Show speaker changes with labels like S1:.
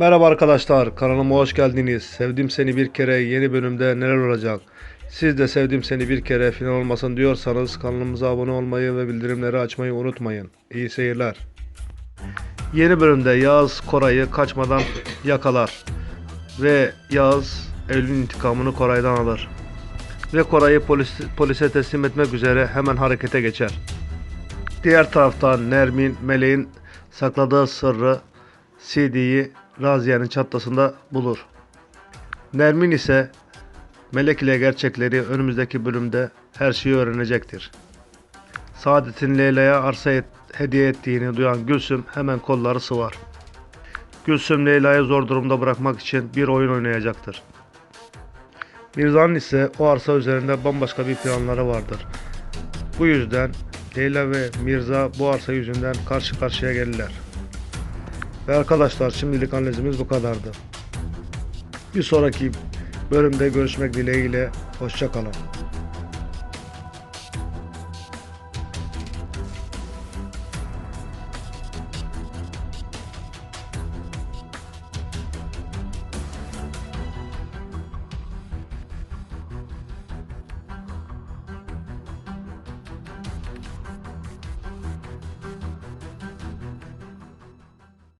S1: Merhaba arkadaşlar, kanalıma hoş geldiniz. Sevdim seni bir kere yeni bölümde neler olacak? Siz de sevdim seni bir kere final olmasın diyorsanız kanalımıza abone olmayı ve bildirimleri açmayı unutmayın. İyi seyirler. Yeni bölümde Yağız Koray'ı kaçmadan yakalar. Ve Yağız Eylül'ün intikamını Koray'dan alır. Ve Koray'ı polis, polise teslim etmek üzere hemen harekete geçer. Diğer taraftan Nermin, Meleğin sakladığı sırrı CD'yi Raziye'nin çatlasında bulur. Nermin ise Melek ile gerçekleri önümüzdeki bölümde her şeyi öğrenecektir. Saadet'in Leyla'ya arsa et- hediye ettiğini duyan Gülsüm hemen kolları sıvar. Gülsüm Leyla'yı zor durumda bırakmak için bir oyun oynayacaktır. Mirza'nın ise o arsa üzerinde bambaşka bir planları vardır. Bu yüzden Leyla ve Mirza bu arsa yüzünden karşı karşıya gelirler. Ve arkadaşlar şimdilik analizimiz bu kadardı. Bir sonraki bölümde görüşmek dileğiyle. Hoşçakalın.